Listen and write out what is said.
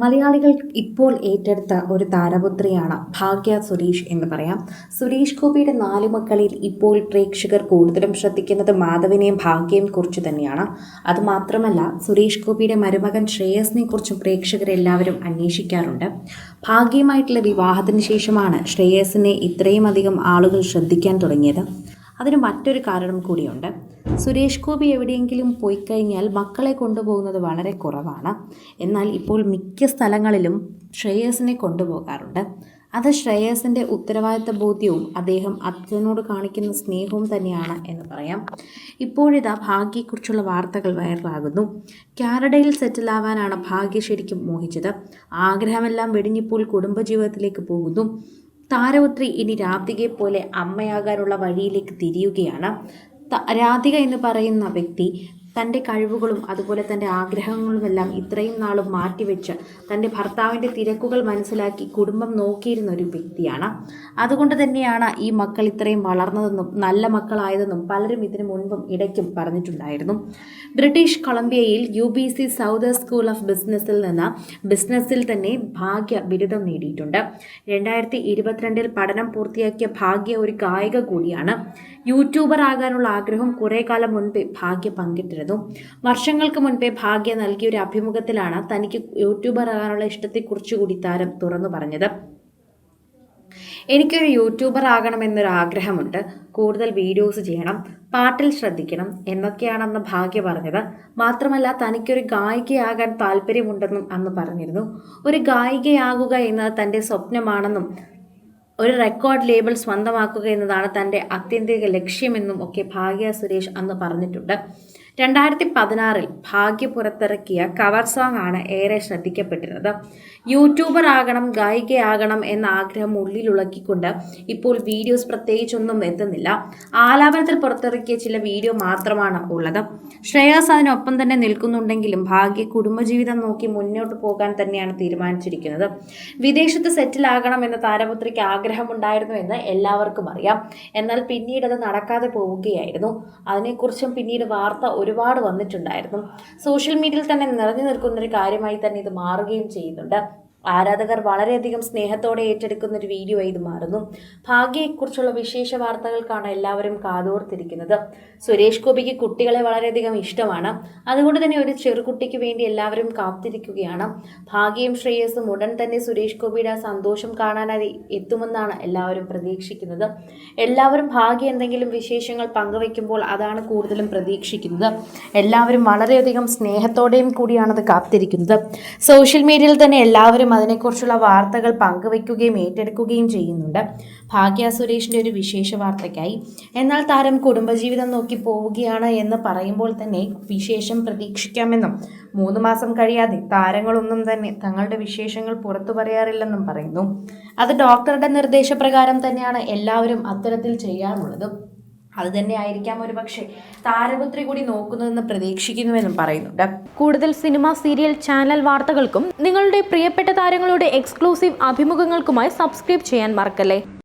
മലയാളികൾ ഇപ്പോൾ ഏറ്റെടുത്ത ഒരു താരപുത്രിയാണ് ഭാഗ്യ സുരേഷ് എന്ന് പറയാം. സുരേഷ് ഗോപിയുടെ നാല് മക്കളിൽ ഇപ്പോൾ പ്രേക്ഷകർ കൂടുതലും ശ്രദ്ധിക്കുന്നത് മാധവിനെയും ഭാഗ്യയും കുറിച്ച് തന്നെയാണ്. അതുമാത്രമല്ല സുരേഷ് ഗോപിയുടെ മരുമകൻ ശ്രേയസിനെ കുറിച്ചും പ്രേക്ഷകർ എല്ലാവരും അന്വേഷിക്കാറുണ്ട്. ഭാഗ്യമായിട്ടുള്ള വിവാഹത്തിന് ശേഷമാണ് ശ്രേയസിനെ ഇത്രയും അധികം ആളുകൾ ശ്രദ്ധിക്കാൻ തുടങ്ങിയത്. അതിന് മറ്റൊരു കാരണം കൂടിയുണ്ട്. സുരേഷ് ഗോപി എവിടെയെങ്കിലും പോയി കഴിഞ്ഞാൽ മക്കളെ കൊണ്ടുപോകുന്നത് വളരെ കുറവാണ്. എന്നാൽ ഇപ്പോൾ മിക്ക സ്ഥലങ്ങളിലും ശ്രേയസിനെ കൊണ്ടുപോകാറുണ്ട്. അത് ശ്രേയസിന്റെ ഉത്തരവാദിത്ത ബോധ്യവും അദ്ദേഹം അച്ഛനോട് കാണിക്കുന്ന സ്നേഹവും തന്നെയാണ് എന്ന് പറയാം. ഇപ്പോഴിതാ ഭാഗ്യയെക്കുറിച്ചുള്ള വാർത്തകൾ വൈറലാകുന്നു. കാനഡയിൽ സെറ്റിലാവാനാണ് ഭാഗ്യ ശരിക്കും മോഹിച്ചത്. ആഗ്രഹമെല്ലാം വെടിഞ്ഞിപ്പോൾ കുടുംബജീവിതത്തിലേക്ക് പോകുന്നു. താരപുത്രി ഇനി രാധികയെ പോലെ അമ്മയാകാനുള്ള വഴിയിലേക്ക് തിരിയുകയാണ്. രാധിക എന്ന് പറയുന്ന വ്യക്തി തന്റെ കഴിവുകളും അതുപോലെ തന്റെ ആഗ്രഹങ്ങളുമെല്ലാം ഇത്രയും നാളും മാറ്റിവെച്ച് തന്റെ ഭർത്താവിന്റെ തിരക്കുകൾ മനസ്സിലാക്കി കുടുംബം നോക്കിയിരുന്ന ഒരു വ്യക്തിയാണ്. അതുകൊണ്ട് തന്നെയാണ് ഈ മക്കൾ ഇത്രയും വളർന്നതെന്നും നല്ല മക്കളായതെന്നും പലരും ഇതിനു മുൻപും ഇടയ്ക്കും പറഞ്ഞിട്ടുണ്ടായിരുന്നു. British കൊളംബിയയിൽ U B C Sauder school of ബിസിനസ്സിൽ നിന്ന് ബിസിനസ്സിൽ തന്നെ ഭാഗ്യ ബിരുദം നേടിയിട്ടുണ്ട്. രണ്ടായിരത്തി ഇരുപത്തിരണ്ടിൽ പഠനം പൂർത്തിയാക്കിയ ഭാഗ്യ ഒരു ഗായിക കൂടിയാണ്. യൂട്യൂബർ ആകാനുള്ള ആഗ്രഹം കുറേ കാലം മുൻപേ ഭാഗ്യ പങ്കിട്ടിരുന്നു. വർഷങ്ങൾക്ക് മുൻപേ ഭാഗ്യ നൽകിയ ഒരു അഭിമുഖത്തിലാണ് തനിക്ക് യൂട്യൂബർ ആകാനുള്ള ഇഷ്ടത്തെക്കുറിച്ച് കൂടി താരം തുറന്നു പറഞ്ഞത്. എനിക്കൊരു യൂട്യൂബർ ആകണമെന്നൊരു ആഗ്രഹമുണ്ട്. കൂടുതൽ വീഡിയോസ് ചെയ്യണം. പാട്ടിൽ ശ്രദ്ധിക്കണം എന്നൊക്കെയാണെന്ന് ഭാഗ്യ പറഞ്ഞത്. മാത്രമല്ല തനിക്കൊരു ഗായികയാകാൻ താല്പര്യമുണ്ടെന്നും അന്ന് പറഞ്ഞിരുന്നു. ഒരു ഗായികയാകുക എന്നത് തന്റെ സ്വപ്നമാണെന്നും ഒരു റെക്കോർഡ് ലേബിൾ സ്വന്തമാക്കുക എന്നതാണ് തന്റെ ആത്യന്തിക ലക്ഷ്യമെന്നും ഒക്കെ ഭാഗ്യ സുരേഷ് അന്ന് പറഞ്ഞിട്ടുണ്ട്. രണ്ടായിരത്തി പതിനാറിൽ ഭാഗ്യ പുറത്തിറക്കിയ കവർ സോങ് ആണ് ഏറെ ശ്രദ്ധിക്കപ്പെട്ടിരുന്നത്. യൂട്യൂബർ ആകണം ഗായികയാകണം എന്ന ആഗ്രഹം ഉള്ളിലുളക്കിക്കൊണ്ട് ഇപ്പോൾ വീഡിയോസ് പ്രത്യേകിച്ചൊന്നും എത്തുന്നില്ല. ആലാപനത്തിൽ പുറത്തിറക്കിയ ചില വീഡിയോ മാത്രമാണ് ഉള്ളത്. ശ്രേയാസ് അതിനൊപ്പം തന്നെ നിൽക്കുന്നുണ്ടെങ്കിലും ഭാഗ്യ കുടുംബജീവിതം നോക്കി മുന്നോട്ട് പോകാൻ തന്നെയാണ് തീരുമാനിച്ചിരിക്കുന്നത്. വിദേശത്ത് സെറ്റിൽ ആകണം എന്ന താരപുത്രിക്ക് ആഗ്രഹമുണ്ടായിരുന്നു എന്ന് എല്ലാവർക്കും അറിയാം. എന്നാൽ പിന്നീട് അത് നടക്കാതെ പോവുകയായിരുന്നു. അതിനെക്കുറിച്ചും പിന്നീട് വാർത്ത ഒരുപാട് വന്നിട്ടുണ്ടായിരുന്നു. സോഷ്യൽ മീഡിയയിൽ തന്നെ നിറഞ്ഞു നിൽക്കുന്ന ഒരു കാര്യമായി തന്നെ ഇത് മാറുകയും ചെയ്യുന്നുണ്ട്. ആരാധകർ വളരെയധികം സ്നേഹത്തോടെ ഏറ്റെടുക്കുന്ന ഒരു വീഡിയോ ഇത് മാറുന്നു. ഭാഗ്യയെക്കുറിച്ചുള്ള വിശേഷ വാർത്തകൾക്കാണ് എല്ലാവരും കാതോർത്തിരിക്കുന്നത്. സുരേഷ് ഗോപിക്ക് കുട്ടികളെ വളരെയധികം ഇഷ്ടമാണ്. അതുകൊണ്ട് തന്നെ ഒരു ചെറുകുട്ടിക്ക് വേണ്ടി എല്ലാവരും കാത്തിരിക്കുകയാണ്. ഭാഗ്യയും ശ്രേയസും ഉടൻ തന്നെ സുരേഷ് ഗോപിയുടെ സന്തോഷം കാണാനായി എത്തുമെന്നാണ് എല്ലാവരും പ്രതീക്ഷിക്കുന്നത്. എല്ലാവരും ഭാഗ്യ എന്തെങ്കിലും വിശേഷങ്ങൾ പങ്കുവയ്ക്കുമ്പോൾ അതാണ് കൂടുതലും പ്രതീക്ഷിക്കുന്നത്. എല്ലാവരും വളരെയധികം സ്നേഹത്തോടെയും കൂടിയാണത് കാത്തിരിക്കുന്നത്. സോഷ്യൽ മീഡിയയിൽ തന്നെ എല്ലാവരും അതിനെക്കുറിച്ചുള്ള വാർത്തകൾ പങ്കുവയ്ക്കുകയും ഏറ്റെടുക്കുകയും ചെയ്യുന്നുണ്ട്. ഭാഗ്യ സുരേഷിന്റെ ഒരു വിശേഷ വാർത്തയ്ക്കായി. എന്നാൽ താരം കുടുംബജീവിതം നോക്കി പോവുകയാണ് എന്ന് പറയുമ്പോൾ തന്നെ വിശേഷം പ്രതീക്ഷിക്കാമെന്നും മൂന്ന് മാസം കഴിയാതെ താരങ്ങളൊന്നും തന്നെ തങ്ങളുടെ വിശേഷങ്ങൾ പുറത്തു പറയാറില്ലെന്നും പറയുന്നു. അത് ഡോക്ടറുടെ നിർദ്ദേശപ്രകാരം തന്നെയാണ് എല്ലാവരും അത്തരത്തിൽ ചെയ്യാറുള്ളത്. അത് തന്നെ ആയിരിക്കാം ഒരു പക്ഷേ താരപുത്രി കൂടി നോക്കുന്നതെന്ന് പ്രതീക്ഷിക്കുന്നുവെന്നും പറയുന്നുണ്ട് കൂടുതൽ സിനിമ സീരിയൽ ചാനൽ വാർത്തകൾക്കും നിങ്ങളുടെ പ്രിയപ്പെട്ട താരങ്ങളുടെ എക്സ്ക്ലൂസീവ് അഭിമുഖങ്ങൾക്കുമായി സബ്സ്ക്രൈബ് ചെയ്യാൻ മറക്കല്ലേ?